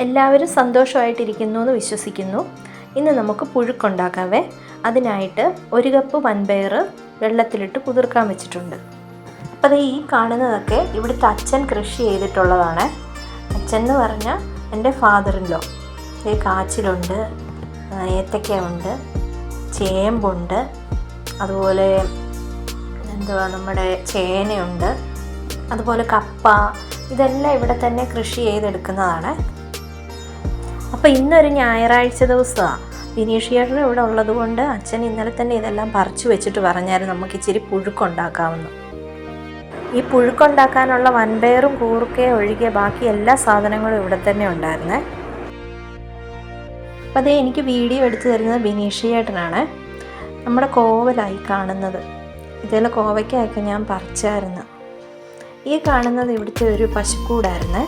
എല്ലാവരും സന്തോഷമായിട്ടിരിക്കുന്നു എന്ന് വിശ്വസിക്കുന്നു. ഇന്ന് നമുക്ക് പുഴുക്കുണ്ടാക്കാവേ. അതിനായിട്ട് ഒരു കപ്പ് വൻപയർ വെള്ളത്തിലിട്ട് കുതിർക്കാൻ വെച്ചിട്ടുണ്ട്. അപ്പോൾ അത് ഈ കാണുന്നതൊക്കെ ഇവിടുത്തെ അച്ഛൻ കൃഷി ചെയ്തിട്ടുള്ളതാണ്. അച്ഛൻ എന്ന് പറഞ്ഞാൽ എന്റെ ഫാദറിലോ ഈ കാച്ചിലുണ്ട് ഏത്തക്കയുണ്ട് ചേമ്പുണ്ട് അതുപോലെ എന്തുവാ നമ്മുടെ ചേനയുണ്ട് അതുപോലെ കപ്പ ഇതെല്ലാം ഇവിടെ തന്നെ കൃഷി ചെയ്തെടുക്കുന്നതാണ്. അപ്പോൾ ഇന്നൊരു ഞായറാഴ്ച ദിവസമാണ് വിനീഷ് ചേട്ടൻ ഇവിടെ ഉള്ളത് കൊണ്ട് അച്ഛൻ ഇന്നലെ തന്നെ ഇതെല്ലാം പറിച്ചു വെച്ചിട്ട് പറഞ്ഞായിരുന്നു നമുക്ക് ഇച്ചിരി പുഴുക്കുണ്ടാക്കാമെന്ന്. ഈ പുഴുക്കുണ്ടാക്കാനുള്ള വൻപയറും കൂർക്കയും ഒഴികെ ബാക്കി എല്ലാ സാധനങ്ങളും ഇവിടെ തന്നെ ഉണ്ടായിരുന്നേ. അപ്പോൾ അതേ എനിക്ക് വീഡിയോ എടുത്തു തരുന്നത് ബിനീഷിയേട്ടനാണ് നമ്മുടെ കോവലായി കാണുന്നത്. ഇതിൽ കോവയ്ക്കായൊക്കെ ഞാൻ പറിച്ചായിരുന്നു. ഈ കാണുന്നത് ഇവിടുത്തെ ഒരു പശുക്കൂടായിരുന്നേ.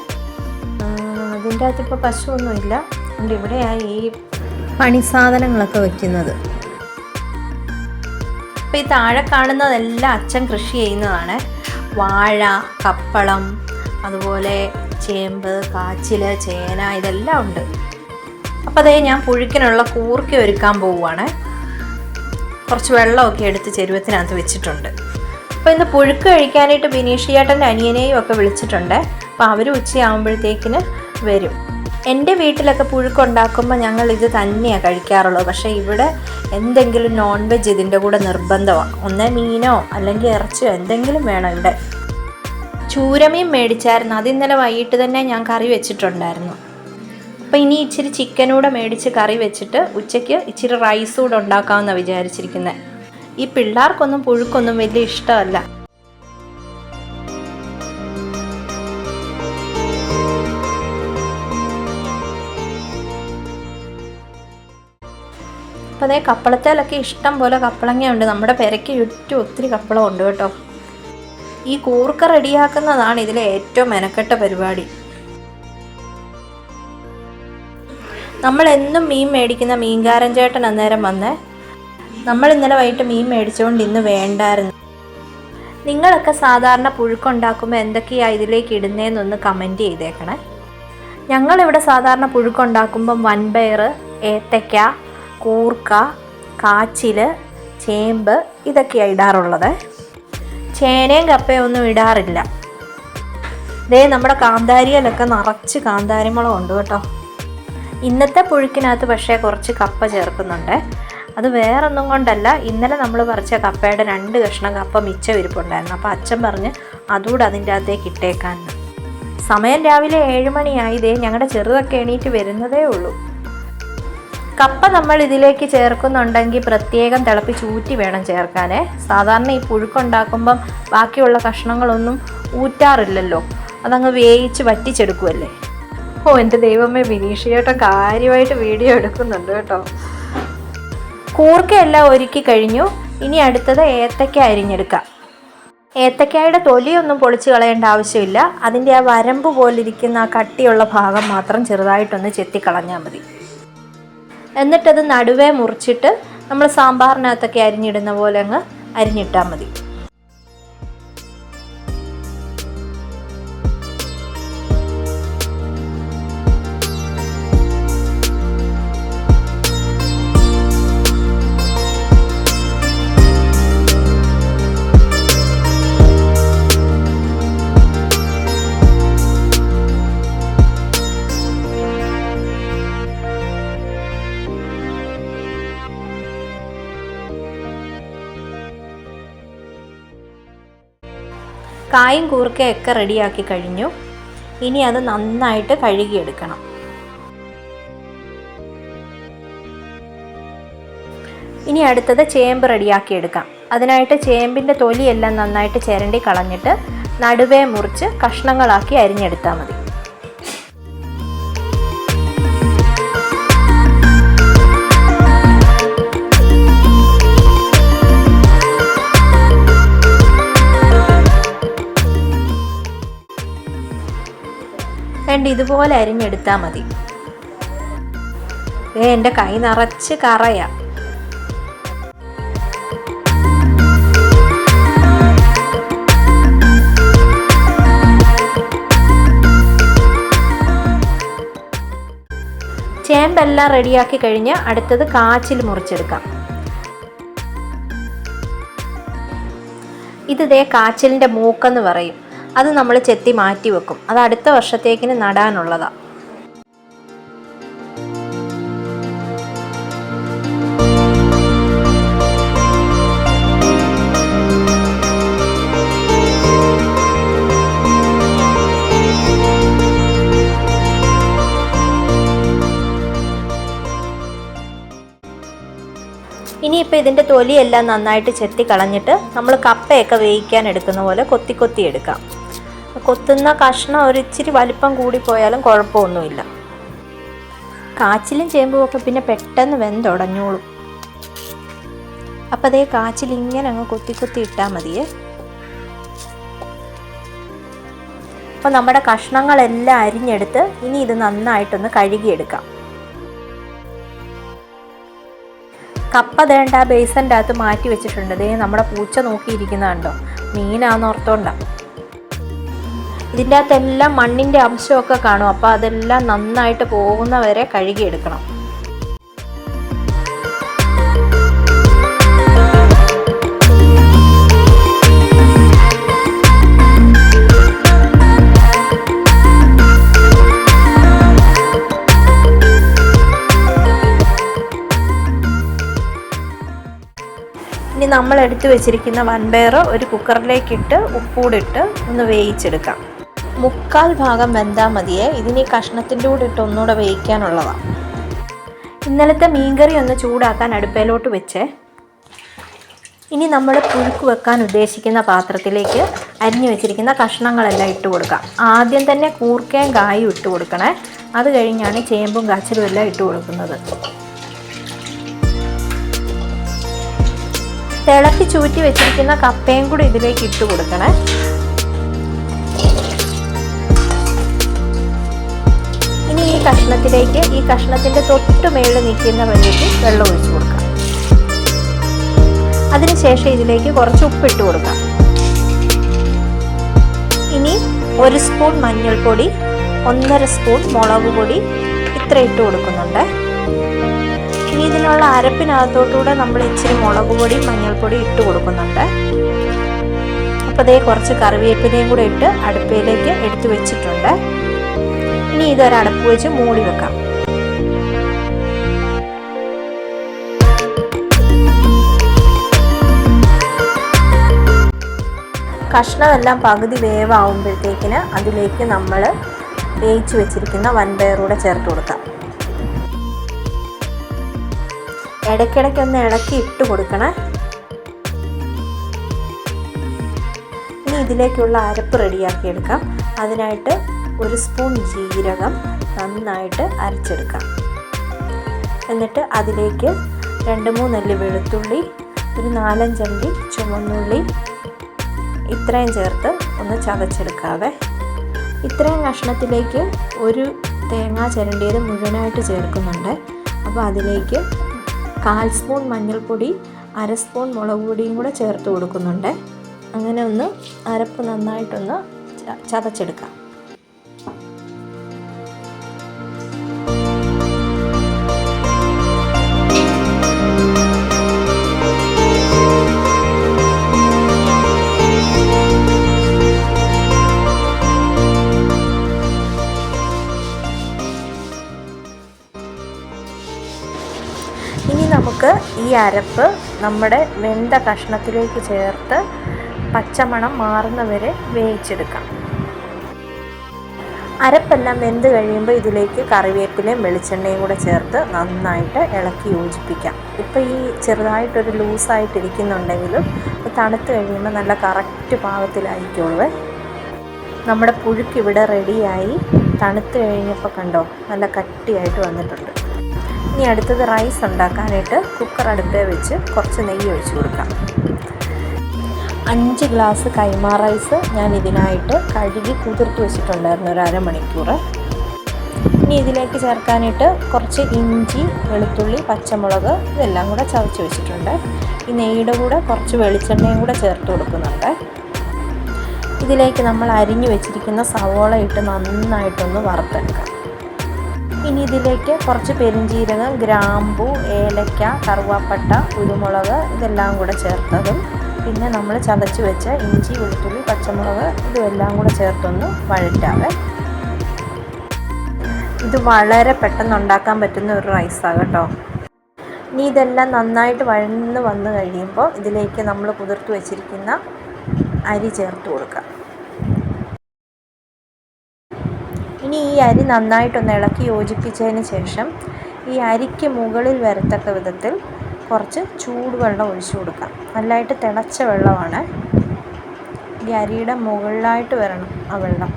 അതിന്റെ അകത്ത് ഇപ്പോൾ പശുവൊന്നുമില്ല. അതുകൊണ്ട് ഇവിടെയാണ് ഈ പണി സാധനങ്ങളൊക്കെ വെക്കുന്നത്. അപ്പോൾ ഈ താഴെ കാണുന്നതെല്ലാം അച്ഛൻ കൃഷി ചെയ്യുന്നതാണ്. വാഴ കപ്പളം അതുപോലെ ചേമ്പ് കാച്ചിൽ ചേന ഇതെല്ലാം ഉണ്ട്. അപ്പോൾ അതേ ഞാൻ പുഴുക്കിനുള്ള കൂർക്ക ഒരുക്കാൻ പോവുകയാണ്. കുറച്ച് വെള്ളമൊക്കെ എടുത്ത് ചെരുവത്തിനകത്ത് വെച്ചിട്ടുണ്ട്. അപ്പോൾ ഇന്ന് പുഴുക്ക് കഴിക്കാനായിട്ട് ബിനീഷിയേട്ടന്റെ അനിയനെയും ഒക്കെ വിളിച്ചിട്ടുണ്ട്. അപ്പോൾ അവർ ഉച്ചയാകുമ്പോഴത്തേക്കിന് വരും. എന്റെ വീട്ടിലൊക്കെ പുഴുക്കുണ്ടാക്കുമ്പോൾ ഞങ്ങൾ ഇത് തന്നെയാണ് കഴിക്കാറുള്ളത്. പക്ഷേ ഇവിടെ എന്തെങ്കിലും നോൺ വെജ് ഇതിന്റെ കൂടെ നിർബന്ധമാണ് ഒന്നേ മീനോ അല്ലെങ്കിൽ ഇറച്ചിയോ എന്തെങ്കിലും വേണം ഇവിടെ. ചൂരമീൻ മേടിച്ചായിരുന്നു. അത് ഇന്നലെ വൈകിട്ട് തന്നെ ഞാൻ കറി വെച്ചിട്ടുണ്ടായിരുന്നു. അപ്പോൾ ഇനി ഇച്ചിരി ചിക്കനൂടെ മേടിച്ച് കറി വെച്ചിട്ട് ഉച്ചയ്ക്ക് ഇച്ചിരി റൈസ് കൂടെ ഉണ്ടാക്കാമെന്നാണ് വിചാരിച്ചിരിക്കുന്നത് ഈ പിള്ളേർക്കൊന്നും പുഴുക്കൊന്നും വലിയ ഇഷ്ടമല്ല. അതേ കപ്പളത്തേലൊക്കെ ഇഷ്ടം പോലെ കപ്പളങ്ങ ഉണ്ട് നമ്മുടെ പെരയ്ക്ക് ചുറ്റും ഒത്തിരി കപ്പളം ഉണ്ട് കേട്ടോ. ഈ കൂർക്ക റെഡിയാക്കുന്നതാണ് ഇതിലെ ഏറ്റവും മെനക്കെട്ട പരിപാടി. നമ്മൾ എന്നും മീൻ മേടിക്കുന്ന മീൻകാരൻ ചേട്ടൻ അന്നേരം വന്നേ. നമ്മൾ ഇന്നലെ വൈകിട്ട് മീൻ മേടിച്ചുകൊണ്ട് ഇന്ന് വേണ്ടായിരുന്നു. നിങ്ങളൊക്കെ സാധാരണ പുഴുക്കുണ്ടാക്കുമ്പോൾ എന്തൊക്കെയാണ് ഇതിലേക്ക് ഇടുന്നതെന്നൊന്ന് കമന്റ് ചെയ്തേക്കണേ. ഞങ്ങളിവിടെ സാധാരണ പുഴുക്കുണ്ടാക്കുമ്പം വൻപയർ ഏത്തയ്ക്ക കൂർക്ക കാച്ചിൽ ചേമ്പ് ഇതൊക്കെയാണ് ഇടാറുള്ളത്. ചേനയും കപ്പയും ഒന്നും ഇടാറില്ല. ഇതേ നമ്മുടെ കാന്താരിയിലൊക്കെ നിറച്ച് കാന്താരിമുളക് ഉണ്ട് കേട്ടോ. ഇന്നത്തെ പുഴുക്കിനകത്ത് പക്ഷേ കുറച്ച് കപ്പ ചേർക്കുന്നുണ്ട്. അത് വേറൊന്നും കൊണ്ടല്ല ഇന്നലെ നമ്മൾ പറിച്ച കപ്പയുടെ രണ്ട് കഷ്ണം കപ്പ മിച്ചം ഇരിപ്പുണ്ടായിരുന്നു അപ്പോൾ അച്ഛൻ പറഞ്ഞ് അതുകൂടെ അതിന്റെ അകത്തേക്ക് ഇട്ടേക്കാൻ സമയം രാവിലെ ഏഴ് മണിയായി. ഞങ്ങളുടെ ചെറുതൊക്കെ എണീറ്റ് വരുന്നതേ ഉള്ളൂ. കപ്പ നമ്മൾ ഇതിലേക്ക് ചേർക്കുന്നുണ്ടെങ്കിൽ പ്രത്യേകം തിളപ്പിച്ച് ഊറ്റി വേണം ചേർക്കാനേ. സാധാരണ ഈ പുഴുക്കുണ്ടാക്കുമ്പം ബാക്കിയുള്ള കഷ്ണങ്ങളൊന്നും ഊറ്റാറില്ലല്ലോ. അതങ്ങ് വേവിച്ച് വറ്റിച്ചെടുക്കുമല്ലേ ഓ എന്റെ ദൈവമേ വിനീഷിയേട്ടൻ കാര്യമായിട്ട് വീഡിയോ എടുക്കുന്നുണ്ട് കേട്ടോ. കൂർക്കയെല്ലാം ഒരുക്കി കഴിഞ്ഞു. ഇനി അടുത്തത് ഏത്തക്ക അരിഞ്ഞെടുക്കാം. ഏത്തക്കായുടെ തൊലിയൊന്നും പൊളിച്ച് കളയേണ്ട ആവശ്യമില്ല. അതിന്റെ ആ വരമ്പ് പോലിരിക്കുന്ന ആ കട്ടിയുള്ള ഭാഗം മാത്രം ചെറുതായിട്ടൊന്ന് ചെത്തിക്കളഞ്ഞാൽ മതി. എന്നിട്ടത് നടുവേ മുറിച്ചിട്ട് നമ്മൾ സാമ്പാറിനകത്തൊക്കെ അരിഞ്ഞിടുന്ന പോലെ അങ്ങ് അരിഞ്ഞിട്ടാൽ മതി. കായും കൂർക്കയൊക്കെ റെഡിയാക്കി കഴിഞ്ഞു. ഇനി അത് നന്നായിട്ട് കഴുകിയെടുക്കണം. ഇനി അടുത്തത് ചേമ്പ് റെഡിയാക്കി എടുക്കാം. അതിനായിട്ട് ചേമ്പിന്റെ തൊലിയെല്ലാം നന്നായിട്ട് ചിരണ്ടി കളഞ്ഞിട്ട് നടുവേ മുറിച്ച് കഷ്ണങ്ങളാക്കി അരിഞ്ഞെടുത്താൽ മതി. രണ്ട് ഇതുപോലെ അരിഞ്ഞെടുത്താൽ മതി. ഏ എന്റെ കൈ നിറച്ച് കറയാ. ചേമ്പെല്ലാം റെഡിയാക്കി കഴിഞ്ഞ് അടുത്തത് കാച്ചിൽ മുറിച്ചെടുക്കാം. ഇത് ദേ കാച്ചിലിന്റെ മൂക്കെന്ന് പറയും. അത് നമ്മൾ ചെത്തി മാറ്റി വെക്കും. അത് അടുത്ത വർഷത്തേക്കിന് നടാനുള്ളതാണ് ഇനിയിപ്പോൾ ഇതിന്റെ തൊലിയെല്ലാം നന്നായിട്ട് ചെത്തി കളഞ്ഞിട്ട് നമ്മൾ കപ്പയൊക്കെ വേവിക്കാൻ എടുക്കുന്ന പോലെ കൊത്തി കൊത്തി എടുക്കാം. കൊത്തുന്ന കഷ്ണം ഒരു ഇച്ചിരി വലിപ്പം കൂടിപ്പോയാലും കുഴപ്പമൊന്നുമില്ല. കാച്ചിലും ചേമ്പും ഒക്കെ പിന്നെ പെട്ടെന്ന് വെന്തുടഞ്ഞോളും അപ്പോൾ അതേ കാച്ചിൽ ഇങ്ങനെ അങ്ങ് കൊത്തി കൊത്തി ഇട്ടാൽ മതിയേ. അപ്പോൾ നമ്മുടെ കഷ്ണങ്ങളെല്ലാം അരിഞ്ഞെടുത്ത് ഇനി ഇത് നന്നായിട്ടൊന്ന് കഴുകിയെടുക്കാം. കപ്പ തേണ്ട ബേസന്റെ അകത്ത് മാറ്റി വെച്ചിട്ടുണ്ട്. ദേ നമ്മുടെ പൂച്ച നോക്കിയിരിക്കുന്നതുണ്ടോ മീനാന്ന് ഓർത്തോണ്ടാ. ഇതിന്റെ അകത്തെല്ലാം മണ്ണിന്റെ അംശമൊക്കെ കാണും. അപ്പോൾ അതെല്ലാം നന്നായിട്ട് പോകുന്ന വരെ കഴുകിയെടുക്കണം. ഇനി നമ്മൾ എടുത്തു വെച്ചിരിക്കുന്ന വൻപയർ ഒരു കുക്കറിലേക്കിട്ട് ഉപ്പൂടിട്ട് ഒന്ന് വേവിച്ചെടുക്കാം. മുക്കാൽ ഭാഗം വെന്താൽ മതിയെ. ഇതിന് കഷ്ണത്തിന്റെ കൂടെ ഇട്ട് ഒന്നുകൂടെ വേവിക്കാനുള്ളതാണ് ഇന്നലത്തെ മീൻകറി ഒന്ന് ചൂടാക്കാൻ അടുപ്പയിലോട്ട് വെച്ചേ. ഇനി നമ്മൾ പുഴുക്ക് വെക്കാൻ ഉദ്ദേശിക്കുന്ന പാത്രത്തിലേക്ക് അരിഞ്ഞു വെച്ചിരിക്കുന്ന കഷ്ണങ്ങളെല്ലാം ഇട്ട് കൊടുക്കാം. ആദ്യം തന്നെ കൂർക്കയും കായും ഇട്ട് കൊടുക്കണേ. അത് കഴിഞ്ഞാണ് ചേമ്പും കാച്ചിലും എല്ലാം ഇട്ട് കൊടുക്കുന്നത്. തിളക്കി ചൂറ്റി വെച്ചിരിക്കുന്ന കപ്പയും കൂടി ഇതിലേക്ക് ഇട്ട് കൊടുക്കണേ. കഷ്ണത്തിലേക്ക് ഈ കഷ്ണത്തിന്റെ തൊട്ട് മേളിൽ നിൽക്കുന്ന വഴിക്ക് വെള്ളം ഒഴിച്ചു കൊടുക്കാം. അതിനുശേഷം ഇതിലേക്ക് കുറച്ച് ഉപ്പിട്ട് കൊടുക്കാം. ഇനി ഒരു സ്പൂൺ മഞ്ഞൾപ്പൊടി ഒന്നര സ്പൂൺ മുളക് പൊടി ഇത്ര ഇട്ട് കൊടുക്കുന്നുണ്ട്. ഇനി ഇതിനുള്ള അരപ്പിനകത്തോട്ടുകൂടെ നമ്മൾ ഇച്ചിരി മുളക് പൊടി മഞ്ഞൾപ്പൊടി ഇട്ട് കൊടുക്കുന്നുണ്ട്. അപ്പോൾ അതേ കുറച്ച് കറിവേപ്പിലയും കൂടെ ഇട്ട് അടുപ്പിലേക്ക് എടുത്തു വെച്ചിട്ടുണ്ട്. ഇനി ഇതൊരടപ്പ് വെച്ച് മൂടി വെക്കാം. കഷ്ണമെല്ലാം പകുതി വേവാകുമ്പോഴത്തേക്കിന് അതിലേക്ക് നമ്മൾ വേവിച്ച് വെച്ചിരിക്കുന്ന വൻപയറൂടെ ചേർത്ത് കൊടുക്കാം. ഇടയ്ക്കിടയ്ക്ക് ഒന്ന് ഇളക്കി ഇട്ട് കൊടുക്കണേ. ഇനി ഇതിലേക്കുള്ള അരപ്പ് റെഡിയാക്കി എടുക്കാം. അതിനായിട്ട് ഒരു സ്പൂൺ ജീരകം നന്നായിട്ട് അരച്ചെടുക്കാം. എന്നിട്ട് അതിലേക്ക് രണ്ട് മൂന്നല്ലി വെളുത്തുള്ളി ഒരു നാലഞ്ചല്ലി ചുമന്നുള്ളി ഇത്രയും ചേർത്ത് ഒന്ന് ചതച്ചെടുക്കാവേ. ഇത്രയും കഷ്ണത്തിലേക്ക് ഒരു തേങ്ങ ചിരണ്ടിയത് മുഴുവനായിട്ട് ചേർക്കുന്നുണ്ട്. അപ്പോൾ അതിലേക്ക് കാൽ സ്പൂൺ മഞ്ഞൾപ്പൊടി അര സ്പൂൺ മുളക് പൊടിയും കൂടെ ചേർത്ത് കൊടുക്കുന്നുണ്ട്. അങ്ങനെ ഒന്ന് അരപ്പ് നന്നായിട്ടൊന്ന് ചതച്ചെടുക്കാം. നമുക്ക് ഈ അരപ്പ് നമ്മുടെ വെന്ത കഷ്ണത്തിലേക്ക് ചേർത്ത് പച്ചമണം മാറുന്നവരെ വേവിച്ചെടുക്കാം. അരപ്പെല്ലാം വെന്ത് കഴിയുമ്പോൾ ഇതിലേക്ക് കറിവേപ്പിലയും വെളിച്ചെണ്ണയും കൂടെ ചേർത്ത് നന്നായിട്ട് ഇളക്കി യോജിപ്പിക്കാം. ഇപ്പോൾ ഈ ചെറുതായിട്ടൊരു ലൂസായിട്ടിരിക്കുന്നുണ്ടെങ്കിലും തണുത്ത് കഴിയുമ്പോൾ നല്ല കറക്റ്റ് പാകത്തിലായിരിക്കുള്ളൂ. നമ്മുടെ പുഴുക്ക് ഇവിടെ റെഡിയായി തണുത്ത് കഴിഞ്ഞപ്പോൾ കണ്ടോ നല്ല കട്ടിയായിട്ട് വന്നിട്ടുണ്ട്. ഇനി അടുത്തത് റൈസ് ഉണ്ടാക്കാനായിട്ട് കുക്കർ അടുപ്പേ വെച്ച് കുറച്ച് നെയ്യ് ഒഴിച്ചു കൊടുക്കാം. അഞ്ച് ഗ്ലാസ് കൈമാ റൈസ് ഞാൻ ഇതിനായിട്ട് കഴുകി കുതിർത്ത് വെച്ചിട്ടുണ്ടായിരുന്നു ഒരു അരമണിക്കൂർ ഇനി ഇതിലേക്ക് ചേർക്കാനായിട്ട് കുറച്ച് ഇഞ്ചി വെളുത്തുള്ളി പച്ചമുളക് ഇതെല്ലാം കൂടെ ചതച്ച് വെച്ചിട്ടുണ്ട്. ഈ നെയ്യുടെ കൂടെ കുറച്ച് വെളിച്ചെണ്ണയും കൂടെ ചേർത്ത് കൊടുക്കുന്നുണ്ട്. ഇതിലേക്ക് നമ്മൾ അരിഞ്ഞു വെച്ചിരിക്കുന്ന സവോള ഇട്ട് നന്നായിട്ടൊന്ന് വറുത്തെടുക്കാം. ഇനി ഇതിലേക്ക് കുറച്ച് പെരിഞ്ജീരകം ഗ്രാമ്പു ഏലക്ക കറുവാപ്പട്ട കുരുമുളക് ഇതെല്ലാം കൂടെ ചേർത്തതും പിന്നെ നമ്മൾ ചതച്ച് വെച്ച ഇഞ്ചി വെളുത്തുള്ളി പച്ചമുളക് ഇതെല്ലാം കൂടെ ചേർത്തൊന്ന് വഴറ്റാവേ. ഇത് വളരെ പെട്ടെന്ന് ഉണ്ടാക്കാൻ പറ്റുന്ന ഒരു റൈസാണ് കേട്ടോ. ഇനി ഇതെല്ലാം നന്നായിട്ട് വഴന്ന് വന്ന് കഴിയുമ്പോൾ ഇതിലേക്ക് നമ്മൾ കുതിർത്ത് വെച്ചിരിക്കുന്ന അരി ചേർത്ത് കൊടുക്കാം ഇനി ഈ അരി നന്നായിട്ടൊന്ന് ഇളക്കി യോജിപ്പിച്ചതിന് ശേഷം ഈ അരിക്ക് മുകളിൽ വരത്തക്ക വിധത്തിൽ കുറച്ച് ചൂടുവെള്ളം ഒഴിച്ചു കൊടുക്കാം. നല്ലതായിട്ട് തിളച്ച വെള്ളമാണ്. ഈ അരിയുടെ മുകളിലായിട്ട് വരണം ആ വെള്ളം.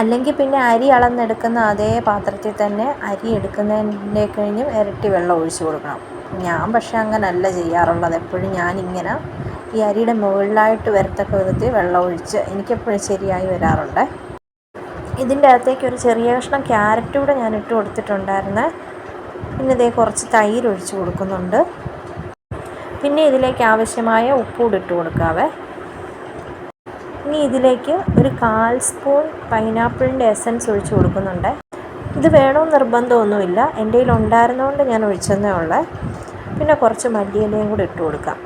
അല്ലെങ്കിൽ പിന്നെ അരി അളന്നെടുക്കുന്ന അതേ പാത്രത്തിൽ തന്നെ അരി എടുക്കുന്നതിന്റെ കഴിഞ്ഞും ഇരട്ടി വെള്ളം ഒഴിച്ചു കൊടുക്കണം. ഞാൻ പക്ഷേ അങ്ങനല്ല ചെയ്യാറുള്ളത്. എപ്പോഴും ഞാനിങ്ങനെ ഈ അരിയുടെ മുകളിലായിട്ട് വരത്തക്ക വിധത്തിൽ വെള്ളം ഒഴിച്ച് എനിക്കെപ്പോഴും ശരിയായി വരാറുണ്ട്. ഇതിന്റെ അകത്തേക്ക് ഒരു ചെറിയ കഷ്ണം ക്യാരറ്റ് കൂടെ ഞാൻ ഇട്ട് കൊടുത്തിട്ടുണ്ടായിരുന്നേ. പിന്നെ ഇതേ കുറച്ച് തൈര് ഒഴിച്ച് കൊടുക്കുന്നുണ്ട്. പിന്നെ ഇതിലേക്ക് ആവശ്യമായ ഉപ്പൂടെ ഇട്ട് കൊടുക്കാവേ. ഇനി ഇതിലേക്ക് ഒരു കാൽ സ്പൂൺ പൈനാപ്പിളിന്റെ എസൻസ് ഒഴിച്ച് കൊടുക്കുന്നുണ്ട്. ഇത് വേണമെന്ന് നിർബന്ധമൊന്നുമില്ല. എന്റെ കയ്യിൽ ഉണ്ടായിരുന്നതുകൊണ്ട് ഞാൻ ഒഴിച്ചെന്നേ ഉള്ളേ. പിന്നെ കുറച്ച് മല്ലിയിലയും കൂടി ഇട്ട് കൊടുക്കാം.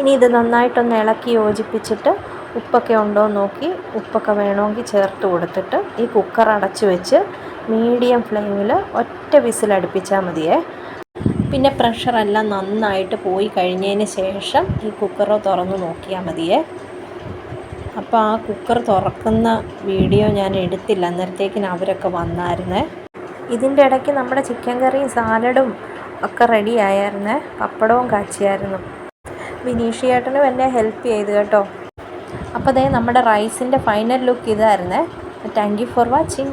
ഇനി ഇത് നന്നായിട്ടൊന്ന് ഇളക്കി യോജിപ്പിച്ചിട്ട് ഉപ്പൊക്കെ ഉണ്ടോ എന്ന് നോക്കി ഉപ്പൊക്കെ വേണമെങ്കിൽ ചേർത്ത് കൊടുത്തിട്ട് ഈ കുക്കർ അടച്ചു വെച്ച് മീഡിയം ഫ്ലെയിമിൽ ഒറ്റ വിസിൽ അടുപ്പിച്ചാൽ മതിയേ. പിന്നെ പ്രഷറെല്ലാം നന്നായിട്ട് പോയി കഴിഞ്ഞതിന് ശേഷം ഈ കുക്കർ തുറന്ന് നോക്കിയാൽ മതിയേ. അപ്പോൾ ആ കുക്കർ തുറക്കുന്ന വീഡിയോ ഞാൻ എടുത്തില്ല. അന്നേരത്തേക്കിന് അവരൊക്കെ വന്നായിരുന്നേ. ഇതിന്റെ ഇടയ്ക്ക് നമ്മുടെ ചിക്കൻ കറിയും സാലഡും ഒക്കെ റെഡി ആയായിരുന്നേ പപ്പടവും കാച്ചിയായിരുന്നു. വിനീഷ് ചേട്ടനും എന്നെ ഹെൽപ്പ് ചെയ്തു കേട്ടോ. അപ്പോൾ അതേ നമ്മുടെ റൈസിന്റെ final look ഇതായിരുന്നേ. Thank you for watching